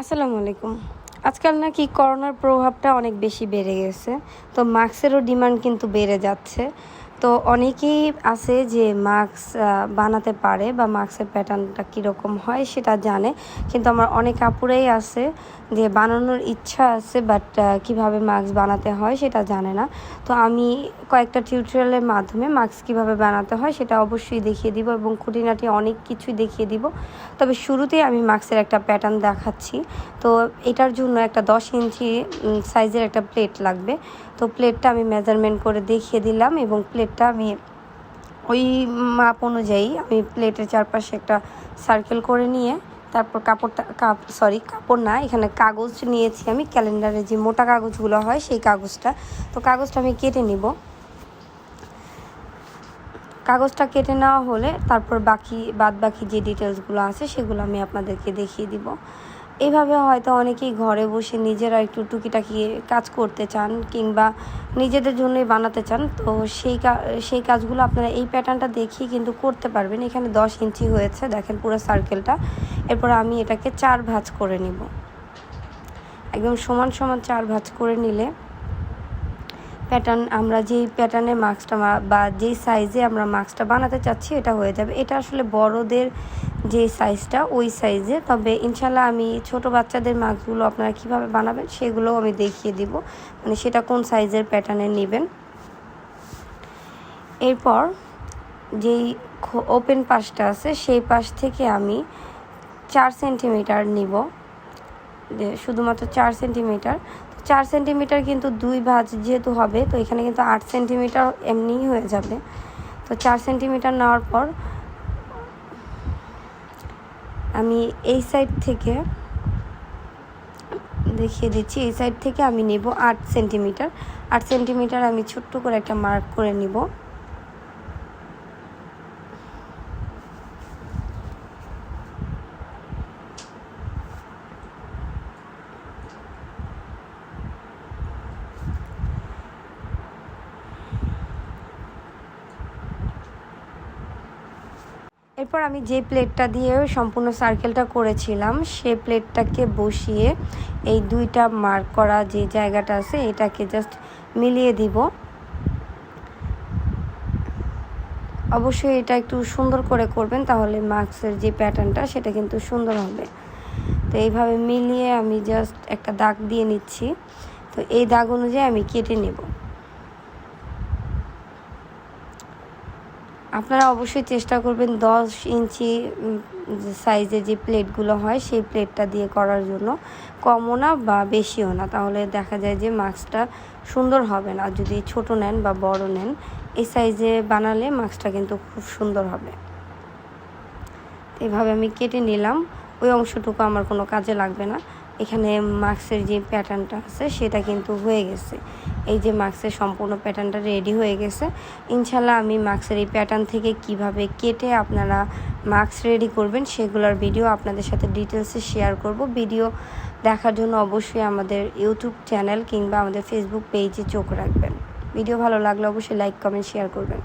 আসসালামু আলাইকুম। আজকাল নাকি করোনার প্রভাবটা অনেক বেশি বেড়ে গেছে, তো মাস্কেরও ডিমান্ড কিন্তু বেড়ে যাচ্ছে। তো অনেকেই আছে যে মাস্ক বানাতে পারে বা মাস্কের প্যাটার্নটা কীরকম হয় সেটা জানে। কিন্তু আমার অনেক আপুরাই আছে যে বানানোর ইচ্ছা আছে বাট কীভাবে মাস্ক বানাতে হয় সেটা জানে না। তো আমি কয়েকটা টিউটোরিয়ালের মাধ্যমে মাস্ক কীভাবে বানাতে হয় সেটা অবশ্যই দেখিয়ে দিব এবং খুঁটিনাটি অনেক কিছুই দেখিয়ে দিব। তবে শুরুতেই আমি মাস্কের একটা প্যাটার্ন দেখাচ্ছি। তো এটার জন্য একটা দশ ইঞ্চি সাইজের একটা প্লেট লাগবে। তো প্লেটটা আমি মেজারমেন্ট করে দেখিয়ে দিলাম এবং প্লেটটা আমি ওই মাপ অনুযায়ী আমি প্লেটের চারপাশে একটা সার্কেল করে নিয়ে তারপর কাপড়টা, কাপ সরি কাপড় না, এখানে কাগজ নিয়েছি আমি ক্যালেন্ডারে যে মোটা কাগজগুলো হয় সেই কাগজটা। তো কাগজটা আমি কেটে নিব। কাগজটা কেটে নেওয়া হলে তারপর বাকি বাদ বাকি যে ডিটেলসগুলো আছে সেগুলো আমি আপনাদেরকে দেখিয়ে দিব। এইভাবে হয়তো অনেকেই ঘরে বসে নিজেরা একটু টুকিটাকি কাজ করতে চান কিংবা নিজেদের জন্যই বানাতে চান, তো সেই সেই কাজগুলো আপনারা এই প্যাটার্নটা দেখিয়ে কিন্তু করতে পারবেন। এখানে দশ ইঞ্চি হয়েছে, দেখেন পুরো সার্কেলটা এরপর আমি এটাকে চার ভাঁজ করে নিব। একদম সমান সমান চার ভাঁজ করে নিলে প্যাটার্ন আমরা যেই প্যাটার্নে মাস্কটা বা যেই সাইজে আমরা মাস্কটা বানাতে চাচ্ছি, এটা হয়ে যাবে। এটা আসলে বড়দের যে সাইজটা ওই সাইজে তবে ইনশাল্লাহ আমি ছোট বাচ্চাদের মাস্কগুলো আপনারা কীভাবে বানাবেন, সেগুলোও আমি দেখিয়ে দিব। মানে সেটা কোন সাইজের প্যাটার্নে নেবেন। এরপর যেই ওপেন পাশটা আছে, সেই পাশ থেকে আমি চার সেন্টিমিটার নিব। শুধুমাত্র চার সেন্টিমিটার চার সেন্টিমিটার কিন্তু দুই ভাঁজ যেহেতু হবে, তো এখানে কিন্তু আট সেন্টিমিটার এমনিই হয়ে যাবে। তো চার সেন্টিমিটার নেওয়ার পর আমি এই সাইড থেকে দেখিয়ে দিচ্ছি, এই সাইড থেকে আমি নেব আট সেন্টিমিটার। আট সেন্টিমিটার আমি ছোট্ট করে একটা মার্ক করে নিব। এরপর আমি যে প্লেটটা দিয়ে সম্পূর্ণ সার্কেলটা করেছিলাম, সে প্লেটটাকে বসিয়ে এই দুইটা মার্ক করা যে জায়গাটা আছে, এটাকে জাস্ট মিলিয়ে দিব। অবশ্যই এটা একটু সুন্দর করে করবেন, তাহলে মার্কসের যে প্যাটার্নটা সেটা কিন্তু সুন্দর হবে। তো এইভাবে মিলিয়ে আমি জাস্ট একটা দাগ দিয়ে নিচ্ছি। তো এই দাগ অনুযায়ী আমি কেটে নেব। আপনারা অবশ্যই চেষ্টা করবেন দশ ইঞ্চি সাইজের যে প্লেটগুলো হয় সেই প্লেটটা দিয়ে করার জন্য। কমও না বা বেশিও না। তাহলে দেখা যায় যে মাস্কটা সুন্দর হবে না। যদি ছোট নেন বা বড় নেন, এই সাইজে বানালে মাস্কটা কিন্তু খুব সুন্দর হবে। এভাবে আমি কেটে নিলাম। ওই অংশটুকু আমার কোনো কাজে লাগবে না। এখানে মাস্কের যে প্যাটার্নটা আছে, সেটা কিন্তু হয়ে গেছে। এই যে মাস্কের সম্পূর্ণ প্যাটার্নটা রেডি হয়ে গেছে। ইনশাল্লাহ আমি মাস্কের এই প্যাটার্ন থেকে কীভাবে কেটে আপনারা মাস্ক রেডি করবেন, সেগুলোর ভিডিও আপনাদের সাথে ডিটেলসে শেয়ার করব। ভিডিও দেখার জন্য অবশ্যই আমাদের ইউটিউব চ্যানেল কিংবা আমাদের ফেসবুক পেজে চোখ রাখবেন। ভিডিও ভালো লাগলে অবশ্যই লাইক কমেন্ট শেয়ার করবেন।